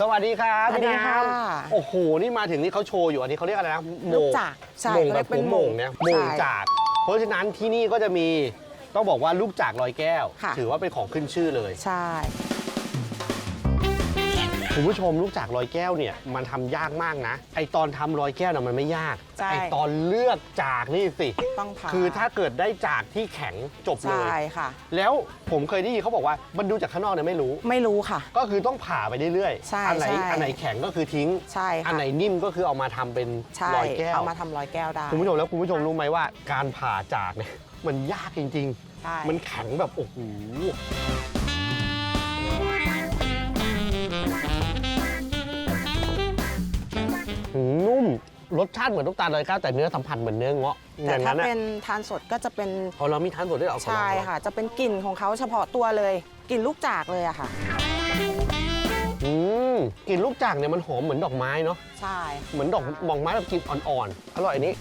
สวัสดีครับสวัสดีพี่ค่ะน้ำโอ้โห นี่มาถึงนี่เขาโชว์อยู่อันนี้เขาเรียกอะไรนะโมลูกงจากใช่โมงเขาแบเรีบยกเป็หันวโมงเนี่ยโมงใช่จาก เพราะฉะนั้นที่นี่ก็จะมีต้องบอกว่าลูกจากลอยแก้ว ค่ะ ถือว่าเป็นของขึ้นชื่อเลย ใช่ คุณผู้ชมลูกจากลอยแก้วเนี่ยมันทำยากมากนะ ไอตอนทำลอยแก้วน่ะมันไม่ยากใช่ ไอตอนเลือกจากนี่สิ ต้องผ่าคือถ้าเกิดได้จากที่แข็งจบเลใช่ย ค่ะ แล้วผมเคยได้ยินเขาบอกว่ามันดูจากข้างนอกเนี่ยไม่รู้ ไม่รู้ค่ะ ก็คือต้องผ่าไปเรื่อยใช่อัไหนใช่ อันไหนแข็งก็คือทิ้ง ใช่อัค่ะนไหนนิ่มก็คือเอามาทำเป็นใช่ลอยแก้ว เอามาทำร้อยแก้วได้คุณผู้ชมแล้วคุณผู้ชมรู้ไหมว่า การผ่าจากเนี่ยมันยากจริง ใช่ ๆ มันแข็งแบบโอ้โหหื รสชาติเหมือนลูกตาลลอยแก้วแต่เนื้อสัมผัสเหมือนเนื้อเงาะอแต่ย่างถ้านั้นนะเป็นทานสดก็จะเป็นพอเรามีทานสดด้วยเหรอใช่ค่ะ จะเป็นกลิ่นของเขาเฉพาะตัวเลยกลิ่นลูกจากเลยอะค่ะ อืมกลิ่นลูกจากเนี่ยมันหอมเหมือนดอกไม้เนาะ ใช่ เหมือนดอกดอกไม้แบบกลิ่นอ่อนๆ อร่อยอันนี้